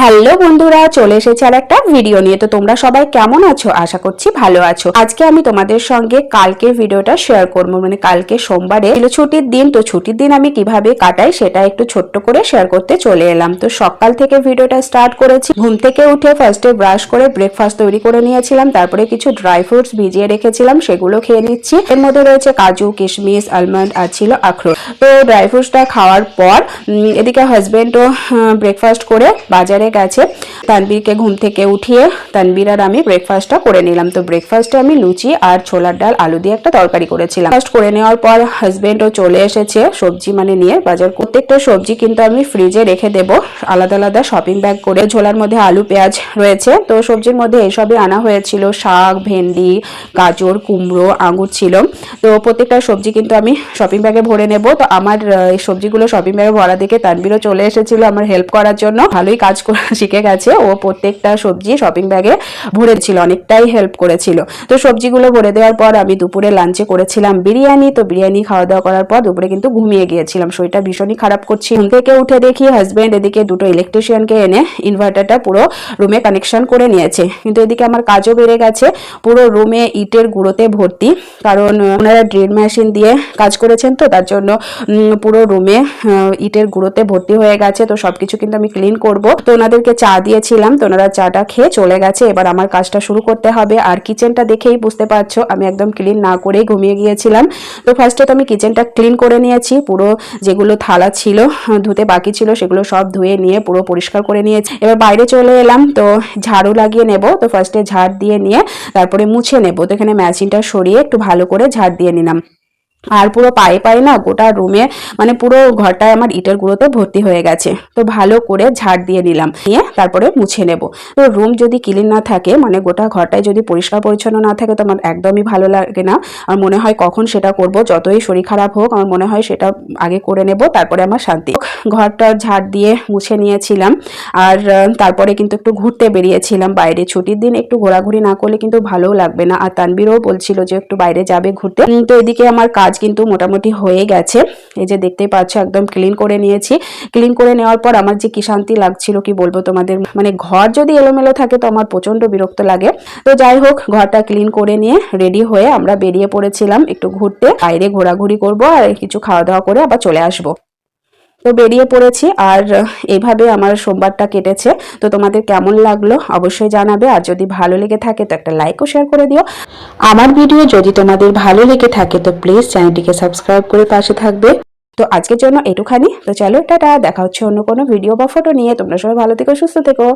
Hello বন্ধুরা, চলে এসেছে আর একটা ভিডিও নিয়ে। তো তোমরা সবাই কেমন আছো? আশা করছি ভালো আছো। আজকে আমি তোমাদের সঙ্গে কালকের ভিডিওটা শেয়ার করব। মানে কালকে সোমবারে ছুটির দিন, তো ছুটির দিন আমি কীভাবে কাটাই সেটা একটু ছোট্ট করে শেয়ার করতে চলে এলাম। তো সকাল থেকে ভিডিওটা স্টার্ট করেছি। ঘুম থেকে উঠে ফার্স্টে ব্রাশ করে ব্রেকফাস্ট তৈরি করে নিয়েছিলাম। তারপরে কিছু ড্রাই ফ্রুটস ভিজিয়ে রেখেছিলাম, সেগুলো খেয়ে নিচ্ছি। এর মধ্যে রয়েছে কাজু, কিশমিশ আলমন্ড আর ছিল আখরোট। তো ড্রাই ফ্রুটসটা খাওয়ার পর এদিকে হাজবেন্ডও ব্রেকফাস্ট করে বাজারে গেছে। তানবীরকে ঘুম থেকে উঠিয়ে তানবীর আর আমি ব্রেকফাস্টটা করে নিলাম। তো ব্রেকফাস্টে আমি লুচি আর ছোলার ডাল, আলু দিয়ে একটা তরকারি করেছিলাম। ফার্স্ট করে নেওয়ার পর হাজবেন্ডও চলে এসেছে সবজি মানে নিয়ে বাজার প্রত্যেকটা সবজি কিন্তু আমি ফ্রিজে রেখে দেব। আলাদা আলাদা শপিং ব্যাগ করে ঝোলার মধ্যে আলু, পেঁয়াজ রয়েছে। তো সবজির মধ্যে এসবই আনা হয়েছিল। শাক, ভেন্ডি, গাজর, কুমড়ো, আঙুর ছিল। তো প্রত্যেকটা সবজি কিন্তু আমি শপিং ব্যাগে ভরে নেব। তো আমার এই সবজিগুলো শপিং ব্যাগে ভরা দেখে তানবীরও চলে এসেছিল আমার হেল্প করার জন্য। ভালোই কাজ করে শিখে গেছে। ও প্রত্যেকটা সবজি শপিং ব্যাগে ভরেছিল অনেকটাই হেল্প করেছিল। তো সবজিগুলো ভরে দেওয়ার পর আমি দুপুরে লাঞ্চে করেছিলাম বিরিয়ানি। তো বিরিয়ানি খাওয়া দাওয়া করার পর দুপুরে কিন্তু ঘুমিয়ে গিয়েছিলাম। শরীরটা ভীষণই খারাপ করছি ঘুম থেকে উঠে দেখি হাজব্যান্ড এদিকে দুটো ইলেকট্রিশিয়ানকে এনে ইনভার্টারটা পুরো রুমে কানেকশন করে নিয়েছে। কিন্তু এদিকে আমার কাজও বেড়ে গেছে। পুরো রুমে ইটের গুঁড়োতে ভর্তি। কারণ ওনারা ড্রিল মেশিন দিয়ে কাজ করেছেন তো, তার জন্য পুরো রুমে ইটের গুঁড়োতে ভর্তি হয়ে গেছে। তো সবকিছু কিন্তু আমি ক্লিন করব। তো ওনাদেরকে চা দিয়েছিলাম, তো ওনারা চাটা খেয়ে চলে গেছে। এবার আমার কাজটা শুরু করতে হবে। আর কিচেনটা দেখেই বুঝতে পারছ, আমি একদম ক্লিন না করেই ঘুমিয়ে গিয়েছিলাম। তো ফার্স্টে তো আমি কিচেনটা ক্লিন করে নিয়েছি, পুরো যেগুলো থালা ছিল, ধুতে বাকি ছিল, সেগুলো সব ধুয়ে নিয়ে পুরো পরিষ্কার করে নিয়েছি। এবার বাইরে চলে এলাম, তো ঝাড়ু লাগিয়ে নেব। তো ফার্স্টে ঝাড় দিয়ে নিয়ে, তারপরে মুছে নেব। তো এখানে মেশিনটা সরিয়ে একটু ভালো করে ঝাড় দিয়ে নিলাম। আর পুরো পায়ে পায়ে না গোটা রুমে মানে পুরো ঘরটায় আমার ইটের গুঁড়োতে ভর্তি হয়ে গেছে। তো ভালো করে ঝাড় দিয়ে নিলাম, নিয়ে তারপরে মুছে নেব। তো রুম যদি ক্লিন না থাকে মানে গোটা ঘরটায় যদি পরিষ্কার পরিচ্ছন্ন না থাকে, তো আমার একদমই ভালো লাগে না। আর মনে হয় কখন সেটা করব, যতই শরীর খারাপ হোক, আমার মনে হয় সেটা আগে করে নেব, তারপরে আমার শান্তি। ঘরটা ঝাড় দিয়ে মুছে নিয়েছিলাম। আর তারপরে কিন্তু একটু ঘুরতে বেরিয়েছিলাম বাইরে। ছুটির দিন একটু ঘোরাঘুরি না করলে কিন্তু ভালোও লাগবে না। আর তানবীরও বলছিল যে একটু বাইরে যাবে ঘুরতে। তো এদিকে আমার কাজ কিন্তু মোটামুটি হয়ে গেছে। এই যে দেখতেই পাচ্ছ, একদম ক্লিন করে নিয়েছি। ক্লিন করে নেওয়ার পর আমার যে কি শান্তি লাগছিল কি বলব তোমাদের? মানে ঘর যদি এলোমেলো থাকে তো আমার প্রচণ্ড বিরক্ত লাগে। তো যাই হোক, ঘরটা ক্লিন করে নিয়ে রেডি হয়ে আমরা বেরিয়ে পড়েছিলাম একটু ঘুরতে। বাইরে ঘোরাঘুরি করব আর কিছু খাওয়া দাওয়া করে আবার চলে আসব। তো বেরিয়ে পড়েছি আর এভাবে আমার সোমবারটা কেটেছে। তো তোমাদের কেমন লাগল অবশ্যই জানাবে আর যদি ভালো লেগে থাকে তো একটা লাইকও শেয়ার করে দিও। আমার ভিডিও যদি তোমাদের ভালো লেগে থাকে তো প্লিজ চ্যানেলটিকে সাবস্ক্রাইব করে পাশে থাকবে। তো আজকের জন্য এটুখানি। তো চলো, টাটা। দেখা হচ্ছে অন্য কোনো ভিডিও বা ফটো নিয়ে। তোমরা সবাই ভালো থেকো, সুস্থ থেকো।